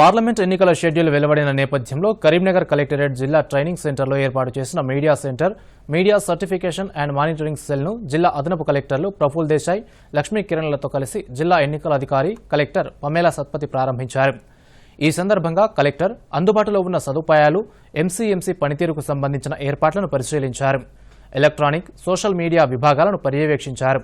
Parliament ఎన్నికల schedule వెలువడిన నేపథ్యంలో కరీంనగర్ కలెక్టరేట్ జిల్లా ట్రైనింగ్ సెంటర్లో ఏర్పాటు చేసిన media centre media certification and monitoring సెల్ను జిల్లా అదనపు కలెక్టర్లు ప్రఫుల్ దేశాయ్ లక్ష్మీ కిరణ్లతో కలిసి జిల్లా ఎన్నికల అధికారి కలెక్టర్ పమేలా సత్పతి ప్రారంభించారు. ఈ సందర్భంగా కలెక్టర్ అందుబాటులో ఉన్న సదుపాయాలు ఎంసీఎంసీ పనితీరుకు సంబంధించిన ఏర్పాట్లను పరిశీలించారు. ఎలక్ట్రానిక్ సోషల్ మీడియా విభాగాలను పర్యవేక్షించారు.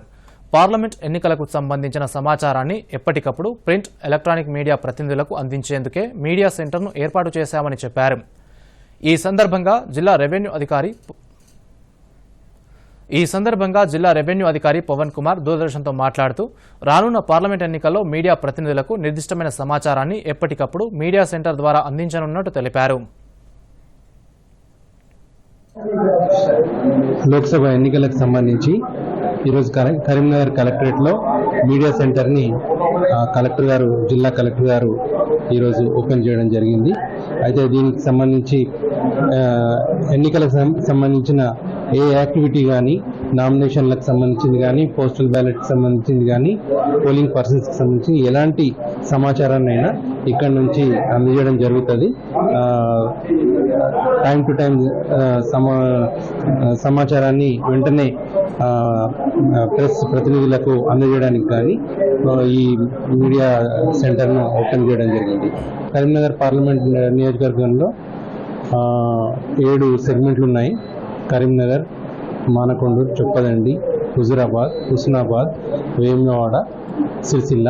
పార్లమెంట్ ఎన్నికలకు సంబంధించిన సమాచారాన్ని ఎప్పటికప్పుడు ప్రింట్ ఎలక్ట్రానిక్ మీడియా ప్రతినిధులకు అందించేందుకే మీడియా సెంటర్ను ఏర్పాటు చేశామని చెప్పారు. ఈ సందర్భంగా జిల్లా రెవెన్యూ అధికారి ఈ సందర్భంగా జిల్లా రెవెన్యూ అధికారి పవన్ కుమార్ దూరదర్శన్తో మాట్లాడుతూ రానున్న పార్లమెంట్ ఎన్నికల్లో మీడియా ప్రతినిధులకు నిర్దిష్టమైన సమాచారాన్ని ఎప్పటికప్పుడు మీడియా సెంటర్ ద్వారా అందించనున్నట్టు తెలిపారు. లోక్సభ ఎన్నికలకు సంబంధించి ఈరోజు కర- కరీంనగర్ కలెక్టరేట్లో మీడియా సెంటర్ని కలెక్టర్ గారు జిల్లా కలెక్టర్ గారు ఈరోజు ఓపెన్ చేయడం జరిగింది. అయితే దీనికి సంబంధించి ఎన్నికలకు సంబంధించిన ఏ యాక్టివిటీ కానీ నామినేషన్లకు సంబంధించింది కానీ పోస్టల్ బ్యాలెట్కి సంబంధించింది కానీ పోలింగ్ పర్సన్స్కి సంబంధించి ఎలాంటి సమాచారాన్ని అయినా ఇక్కడ నుంచి అందజేయడం జరుగుతుంది. టైం టు టైం సమా సమాచారాన్ని వెంటనే ప్రెస్ ప్రతినిధులకు అందజేయడానికి కానీ ఈ మీడియా సెంటర్ను ఓపెన్ చేయడం జరిగింది. కరీంనగర్ పార్లమెంట్ నియోజకవర్గంలో ఏడు సెగ్మెంట్లు ఉన్నాయి కరీంనగర్ మానకొండూరు చొప్పదండి హుజురాబాద్ హుస్నాబాద్ వేములవాడ సిరిసిల్ల.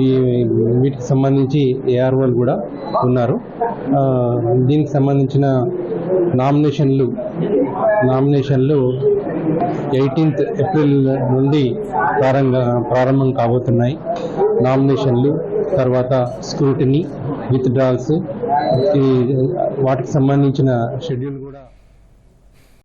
ఈ వీటికి సంబంధించి ఏఆర్ఓలు కూడా ఉన్నారు. దీనికి సంబంధించిన నామినేషన్లు నామినేషన్లు ఎయిటీన్త్ ఏప్రిల్ నుండి ప్రారంభ ప్రారంభం కాబోతున్నాయి. నామినేషన్లు తర్వాత స్క్రూటినీ విత్డ్రాల్స్ వాటికి సంబంధించిన షెడ్యూల్ కూడా